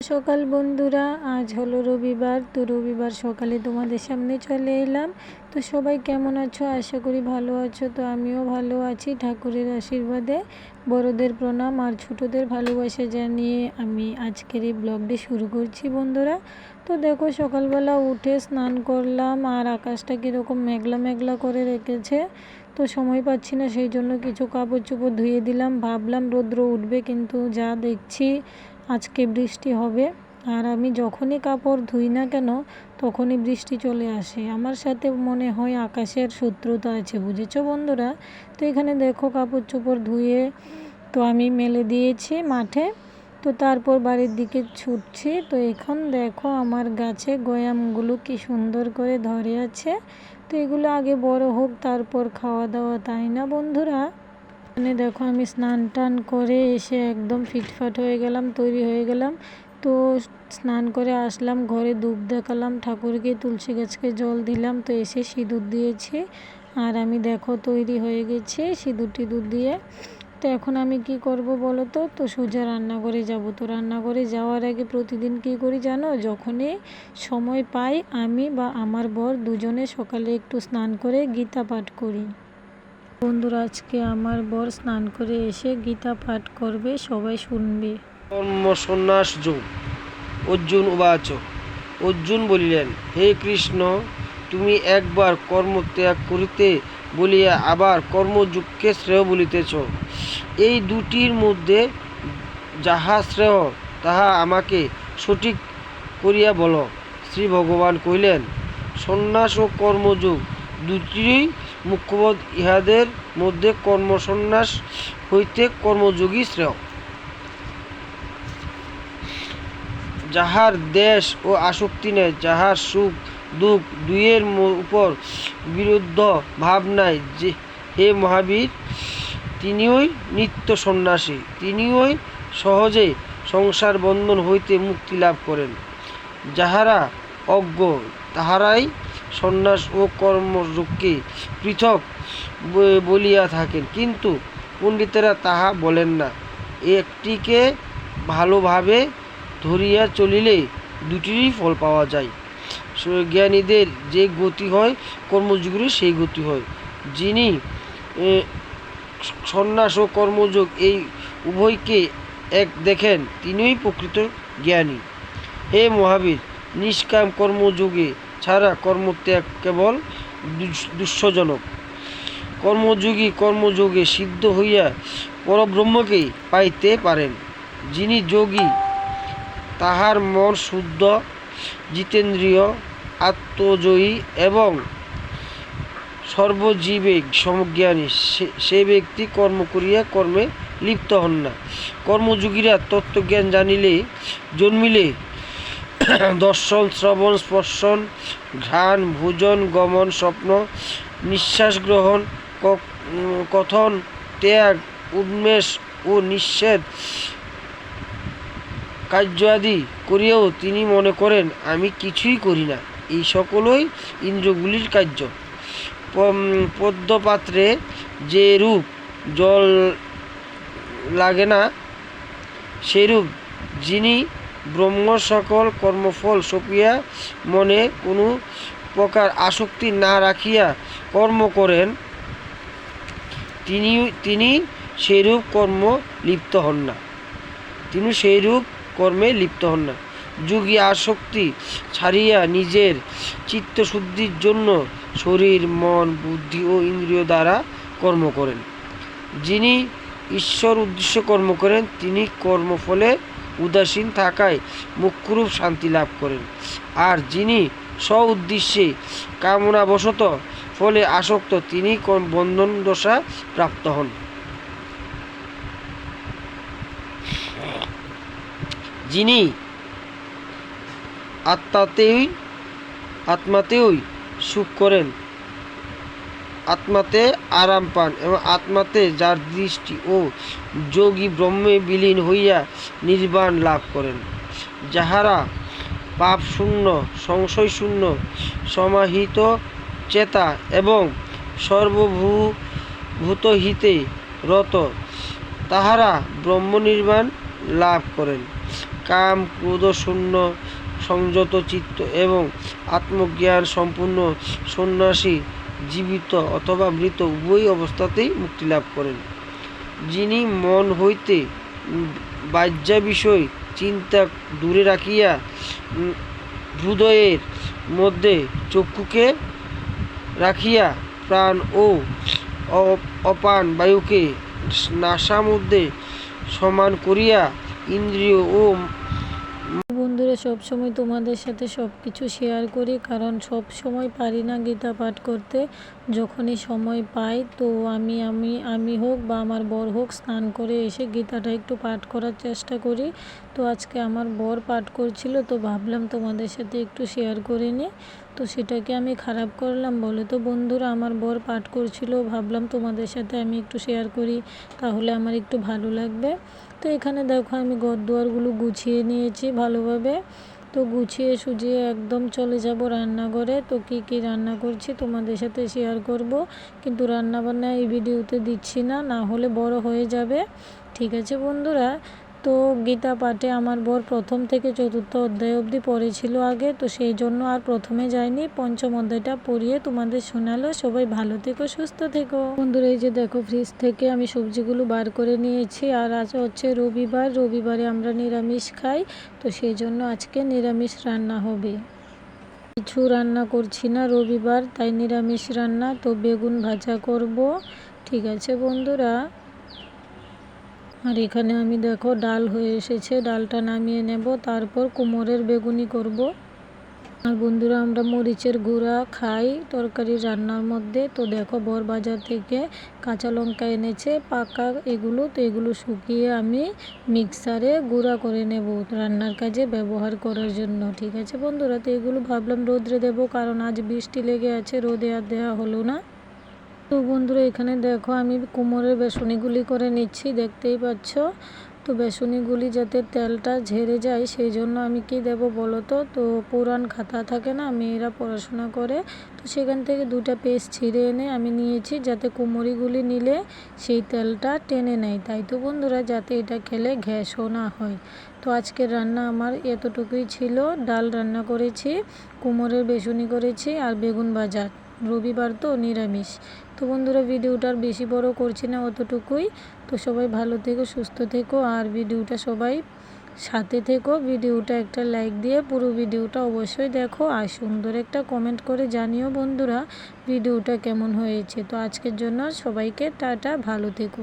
সকাল বন্ধুরা, আজ হলো রবিবার। তো রবিবার সকালে তোমাদের সামনে চলে এলাম। তো সবাই কেমন আছো? আশা করি ভালো আছো। তো আমিও ভালো আছি ঠাকুরের আশীর্বাদে। বড়দের প্রণাম আর ছোটদের ভালোবাসা জানিয়ে আমি আজকের এই ব্লগটি শুরু করছি বন্ধুরা। তো দেখো, সকালবেলা উঠে স্নান করলাম আর আকাশটা কীরকম মেঘলা মেঘলা করে রেখেছে। তো সময় পাচ্ছি না, সেই জন্য কিছু কাপড় চোপড় ধুয়ে দিলাম। ভাবলাম রৌদ্র উঠবে, কিন্তু যা দেখছি আজকে বৃষ্টি হবে। আর আমি যখনই কাপড় ধুই না কেন, তখনই বৃষ্টি চলে আসে। আমার সাথে মনে হয় আকাশের শত্রুতা আছে, বুঝেছ বন্ধুরা? তো এখানে দেখো কাপড় চোপড় ধুয়ে তো আমি মেলে দিয়েছি মাঠে। তো তারপর বাড়ির দিকে ছুটছি। তো এখন দেখো আমার গাছে গয়ামগুলো কি সুন্দর করে ধরে আছে। তো এগুলো আগে বড় হোক, তারপর খাওয়া দাওয়া, তাই না বন্ধুরা? এখানে দেখো আমি স্নান টান করে এসে একদম ফিটফাট হয়ে গেলাম, তৈরি হয়ে গেলাম। তো স্নান করে আসলাম, ঘরে ধূপ দেখালাম, ঠাকুরকে তুলসী গাছকে জল দিলাম, তো এসে সিঁদুর দিয়েছি। আর আমি দেখো তৈরি হয়ে গেছে সিঁদুর টিঁদুর দিয়ে। তো এখন আমি কি করব বলো তো? তো সোজা রান্নাঘরে যাব। তো রান্নাঘরে যাওয়ার আগে প্রতিদিন কি করি জানো? যখনই সময় পাই আমি বা আমার বর দুজনে সকালে একটু স্নান করে গীতা পাঠ করি। বন্ধুরা, আজকে আমার বর স্নান করে এসে গীতা পাঠ করবে, সবাই শুনবে। কর্ম সন্ন্যাস যোগ। অর্জুন উবাচ অর্জুন বলিলেন, হে কৃষ্ণ, তুমি একবার কর্ম ত্যাগ করিতে বলিয়া আবার কর্মযুগকে শ্রেয় বলিতেছ। এই দুটির মধ্যে যাহা শ্রেয়, তাহা আমাকে সঠিক করিয়া বলো। শ্রী ভগবান কহিলেন, সন্ন্যাস ও কর্মযোগ দুটিরই মুখ্যবোধ ইহাদের মধ্যে কর্মসন্ন্যাস হইতে কর্মযোগী শ্রেয়। যাহার দেশ ও আসক্তি নেই, যাহার সুখ দুঃখ দুইয়ের উপর বিরুদ্ধ ভাব নাই, যে, হে মহাবীর, তিনিওই নিত্য সন্ন্যাসী তিনিওই সহজে সংসার বন্ধন হইতে মুক্তি লাভ করেন। যাহারা অজ্ঞ, তাহারাই সন্ন্যাস ও কর্মযোগকে পৃথক বলিয়া থাকেন। কিন্তু পণ্ডিতেরা তাহা বলেন না। একটিকে ভালোভাবে ধরিয়া চলিলে দুটিরই ফল পাওয়া যায়। জ্ঞানীদের যে গতি হয় কর্মযোগেরও সেই গতি হয়। যিনি সন্ন্যাস ও কর্মযোগ এই উভয়কে এক দেখেন, তিনিই প্রকৃত জ্ঞানী। হে মহাবীর, নিষ্কাম কর্মযোগে ছাড়া কর্মত্যাগ কেবল দুস- দুঃস্বজনক কর্মযোগী কর্মযোগে সিদ্ধ হইয়া পরব্রহ্মকে পাইতে পারেন। যিনি যোগী, তাহার মন শুদ্ধ, জিতেন্দ্রীয়, আত্মজয়ী এবং সর্বজীবে সমজ্ঞানী। সে ব্যক্তি কর্ম করিয়া কর্মে লিপ্ত হন না। কর্মযোগীরা তত্ত্বজ্ঞান জানিলে, জন্মিলে দর্শন, শ্রবণ, স্পর্শন, ঘ্রাণ, ভোজন, গমন, স্বপ্ন, নিঃশ্বাস গ্রহণ কথন, ত্যাগ, উন্মেষ ও নিষেধ, কার্য আদি করিয়াও তিনি মনে করেন, আমি কিছুই করি না। এই সকলই ইন্দ্রগুলির কার্য। পদ্মপাত্রে যে রূপ জল লাগে না সেরূপ যিনি ব্রহ্ম সকল কর্মফল সপিয়া মনে কোনো প্রকার আসক্তি না রাখিয়া কর্ম করেন। তিনি তিনি সেইরূপ কর্ম লিপ্ত হন না। তিনি সেইরূপ কর্মে লিপ্ত হন না। যোগী আসক্তি ছাড়িয়া নিজের চিত্তশুদ্ধির জন্য শরীর, মন, বুদ্ধি ও ইন্দ্রিয় দ্বারা কর্ম করেন। যিনি ঈশ্বর উদ্দেশ্য কর্ম করেন, তিনি কর্মফলে উদাসীন থাকায় মুখ্যরূপ শান্তি লাভ করেন। আর যিনি স্ব উদ্দেশ্যে কামনাবশত ফলে আসক্ত, তিনি কোন বন্ধন দশা প্রাপ্ত হন। যিনি আত্মাতেই আত্মাতেই সুখ করেন আত্মাতে আরাম পান এবং আত্মাতে যার দৃষ্টি ও যোগী ব্রহ্মে বিলীন হইয়া নির্বাণ লাভ করেন। যাহারা পাপ শূন্য, সংশয় শূন্য, সমাহিত চেতা এবং সর্বভূ ভূতহিতে রত, তাহারা ব্রহ্মনির্বাণ লাভ করেন। কাম, ক্রোধ, শূন্য, সংযত চিত্ত এবং আত্মজ্ঞান সম্পূর্ণ সন্ন্যাসী জীবিত অথবা মৃত উভয় অবস্থাতেই মুক্তি লাভ করেন। যিনি মন হইতে বাহ্যা বিষয় চিন্তা দূরে রাখিয়া হৃদয়ের মধ্যে চক্ষুকে রাখিয়া প্রাণ ও অপান বায়ুকে নাসা মধ্যে সমান করিয়া ইন্দ্রিয় ও বন্ধুরা সব সময় তোমাদের সাথে সব কিছু শেয়ার করি। কারণ সব সময় পারি না গীতা পাঠ করতে। যখনই সময় পাই, তো আমি আমি আমি হোক বা আমার বর হোক, স্নান করে এসে গীতাটা একটু পাঠ করার চেষ্টা করি। তো আজকে আমার বর পাঠ করছিল, তো ভাবলাম তোমাদের সাথে একটু শেয়ার করে নিই। তো সেটাকে আমি খারাপ করলাম। বলে তো, বন্ধুরা, আমার বর পাঠ করছিল, ভাবলাম তোমাদের সাথে আমি একটু শেয়ার করি, তাহলে আমার একটু ভালো লাগবে। তো এখানে দেখো, আমি ঘর দুয়ারগুলো গুছিয়ে নিয়েছি ভালোভাবে। তো গুছিয়ে সুজিয়ে একদম চলে যাব রান্নাঘরে। তো কি কি রান্না করছি তোমাদের সাথে শেয়ার করব, কিন্তু রান্নাবান্না এই ভিডিওতে দিচ্ছি না না হলে বড় হয়ে যাবে। ঠিক আছে বন্ধুরা? তো গীতা পাঠে আমার বর প্রথম থেকে চতুর্থ অধ্যায় অবধি পড়েছিল আগে, তো সেই জন্য আর প্রথমে যায়নি পঞ্চম অধ্যায়টা পড়িয়ে তোমাদের শোনালো। সবাই ভালো থেকো, সুস্থ থেকো। বন্ধুরা, এই যে দেখো ফ্রিজ থেকে আমি সবজিগুলো বার করে নিয়েছি। আর আজ হচ্ছে রবিবার। রবিবারে আমরা নিরামিষ খাই, তো সেই জন্য আজকে নিরামিষ রান্না হবে। কিছু রান্না করছি না রবিবার, তাই নিরামিষ রান্না। তো বেগুন ভাজা করব। ঠিক আছে বন্ধুরা? আর এখানে আমি দেখো ডাল হয়ে এসেছে, ডালটা নামিয়ে নেব, তারপর কোমরের বেগুনি করব। আর বন্ধুরা, আমরা মরিচের গুঁড়া খাই তরকারি রান্নার মধ্যে। তো দেখো বর বাজার থেকে কাঁচা লঙ্কা এনেছে, পাকা এগুলো, তো এগুলো শুকিয়ে আমি মিক্সারে গুঁড়া করে নেব রান্নার কাজে ব্যবহার করার জন্য, ঠিক আছে বন্ধুরা? তো এগুলো ভাবলাম রোদ্রে দেবো, কারণ আজ বৃষ্টি লেগে আছে, রোদে আর দেওয়া হলো না। তো বন্ধুরা, এখানে দেখো আমি কোমরের বেসনিগুলি করে নিচ্ছি, দেখতেই পাচ্ছ? তো বেসনিগুলি যাতে তেলটা ঝেড়ে যায়, সেই জন্য আমি কি দেব বলো তো? তো পুরান খাতা থাকে না, মেয়েরা পড়াশোনা করে, তো সেখান থেকে দুটা পেজ ছিঁড়ে এনে আমি নিয়েছি, যাতে কোমরিগুলি নিলে সেই তেলটা টেনে নেয়। তাই তো বন্ধুরা, যাতে এটা খেলে গ্যাসও না হয়। তো আজকের রান্না আমার এতটুকুই ছিল। ডাল রান্না করেছি, কোমরের বেসনি করেছি আর বেগুন ভাজা। রবিবার তো নিরামিষ। তো বন্ধুরা, ভিডিওটা আর বেশি বড় করছি না অতটুকুই। তো সবাই ভালো থেকো, সুস্থ থেকো, আর ভিডিওটা সবাই সাথে থেকো। ভিডিওটা একটা লাইক দিয়ে পুরো ভিডিওটা অবশ্যই দেখো আর সুন্দর একটা কমেন্ট করে জানিও বন্ধুরা, ভিডিওটা কেমন হয়েছে। তো আজকের জন্য সবাইকে টাটা, ভালো থেকো।